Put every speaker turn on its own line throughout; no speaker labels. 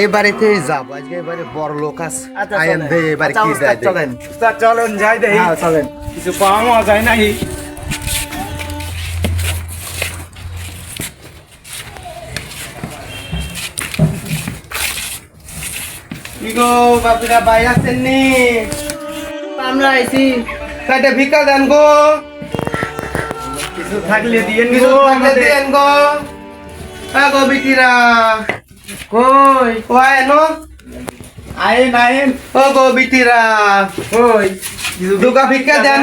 এই বাড়িতে যাব। আজকে এবারে বড় লোক আছে।
আচ্ছা।
দে এবার
আচ্ছা,
কি
উস্তাদ, চলেন। চলেন যাই দেখি।
হ্যাঁ, চলেন।
কিছু পাওয়া যায় নাকি?
গো বাপুরা ভাই আছেন নি
আমরা আইছি।
ভিক্ষা দেন গো।
কিছু থাকলে দিয়ে
থাকলে দেন গো। হ্যাঁ গো বিটিরা।
কই?
ও আয়নো
আইন আইন
ও গো বিটিরা
ওই
দুগা ভিক্ষা দেন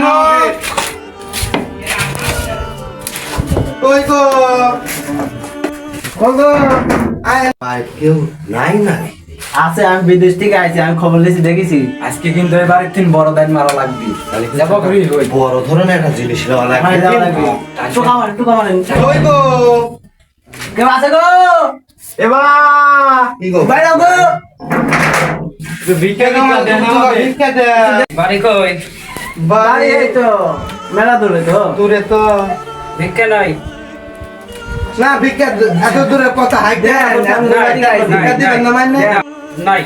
ওই গো? ও গো আয়। ভাই কেউ নাই না।
আছে আমি বিদেশ থেকে আইছি আমি খবর লিখছি দেখেছি।
আজকে কিন্তু এবার তিন বড় দান মারা লাগবে। যাব করি ওই
বড় ধরনের একটা জিনিস
লাগবে।
লাগবে।
একটু খাবার একটু
গো?
কেউ আছে গো?
ভিক্ষা ভিক্ষা।
ভিক্ষা
বাড়ি কই?
বাড়ি এই তো মেলা দূরে তো।
দূরে তো।
ভিক্ষা নাই?
না ভিক্ষা এত দূরে কথা
নাই,
ভিক্ষা দিবেন না মানে?
নাই।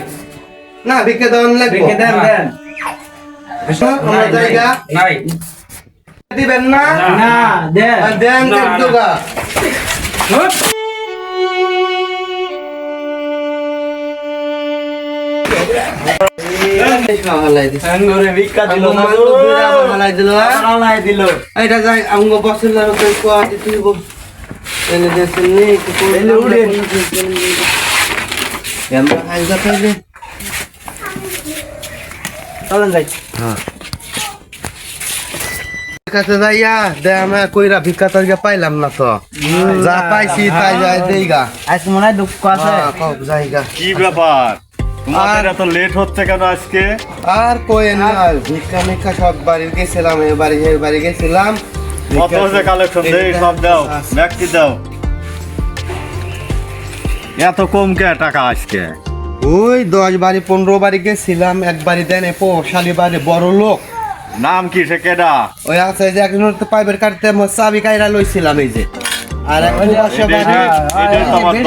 না ভিক্ষা দেওয়ান লাগবে।
রেখে দেন দেন।
আমরা জায়গা?
নাই।
দিবেন না?
না দেন।
দেন। দুগা কাছে যাইয়া দে আমরা কইরা ভিক্ষা তারিখে পাইলাম না তো যা পাইছি তাই যাই দেইগা
আজকে মনে হয় দুঃখ আছে
কি ব্যাপার? তোমাদের এত লেট হচ্ছে কেন আজকে?
আর কই না ভিক্ষা মিক্ষা সব বাড়ি গেছিলাম এ বাড়ি এ বাড়ি গেছিলাম।
কত হচ্ছে কালেকশন দেই সব দাও ব্যক্তি দাও? এত কম কে টাকা আজকে?
ওই দশ বাড়ি পনেরো বাড়ি গেছিলাম এক বাড়ি দেন এ পৌশালি বাড়ি বড় লোক।
নাম কি সে কেডা?
ওই আছে যে একজন তো পাইপের কাটতে চাবি কাইরা লইছিলাম এই যে। আর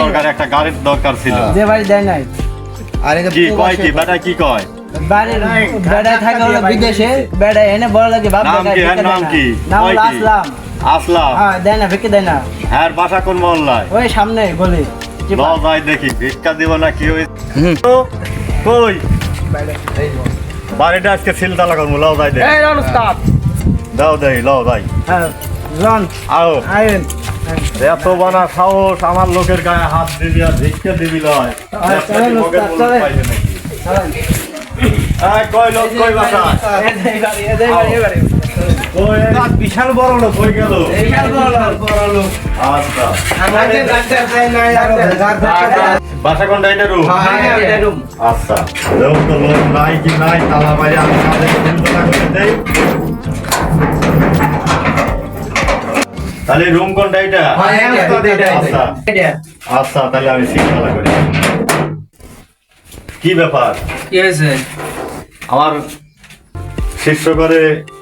দরকার একটা গাড়ির দরকার ছিল।
যে বাড়ি দেয় নাই।
আর এই
কি কয় কি? বেটা কি কয়?
বাড়ির বেড়ায় থাকে হলো বিদেশে বেড়ায় এনে বড় লাগে বাপ
নাম কি? হ্যাঁ নাম কি?
নাম
কয়
হলো
কি?
আসলাম।
আসলাম।
হ্যাঁ দেয় না ভিক্ষা দেয় না।
হ্যাঁ বাসা কোন মহল্লায়?
ওই সামনে গলি।
ল যাই দেখি ভিক্ষা দিব না কি হয়েছে কই? বাড়িটা আজকে করব লাও দেখি।
স্টপ
দাও দেই লাও যাই।
হ্যাঁ
আও। এত বানা সাহস আমার লোকের গায়ে হাত দিবি আর ভিক্ষা দিবি লয়। বিশাল বড় লোক কই গেল। আচ্ছা।
আমাদের ডাক্তার চাই না আর ডাক্তার
বাসা কোনটা? এটা রুম
হ্যাঁ,
হ্যাঁ, room।
আচ্ছা। লোক তো লোক নাই কি নাই তালা বাইরে আমি তাদের চিন্তা করে দেই তাহলে রুম কোনটা এটা?
হ্যাঁ, এটা, এটা, এটা,
আচ্ছা। আচ্ছা তাহলে আমি চিন্তা করি। কি ব্যাপার?
কি হয়েছে?
আমার শিষ্য করে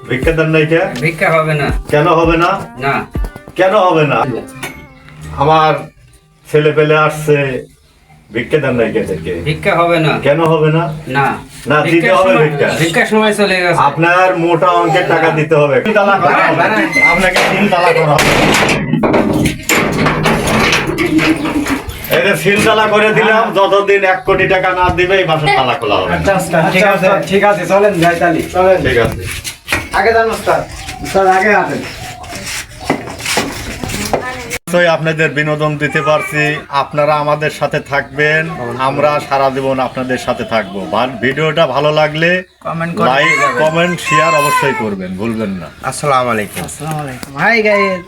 ভিক্ষা দেন নাই কে?
ভিক্ষা হবে না।
কেন হবে না?
না।
কেন হবে না? আমার ছেলে পেলে আসছে ভিক্ষা দেন
ভিক্ষা হবে না।
কেন হবে না?
না।
না, দিতে হবে ভিক্ষা।
ভিক্ষার সময় চলে গেছে।
আপনার মোটা অঙ্কের টাকা দিতে হবে। তিন তালা করা হবে। আপনাকে তিন তালা করা হবে। দিলাম যতদিন এক কোটি টাকা না দিবে এই মাসে তালা খোলা হবে
আচ্ছা ঠিক আছে। ঠিক আছে চলেন যাই তালি চলেন
ঠিক আছে।
আগে যান উস্তাদ উস্তাদ আগে আসেন।
নিশ্চয়ই আপনাদের বিনোদন দিতে পারছি। আপনারা আমাদের সাথে থাকবেন। আমরা সারা জীবন আপনাদের সাথে থাকব। ভিডিওটা ভালো লাগলে
কমেন্ট
লাইক কমেন্ট শেয়ার অবশ্যই করবেন। ভুলবেন না।
আসসালামু আলাইকুম।
আসসালামু আলাইকুম। Hi guys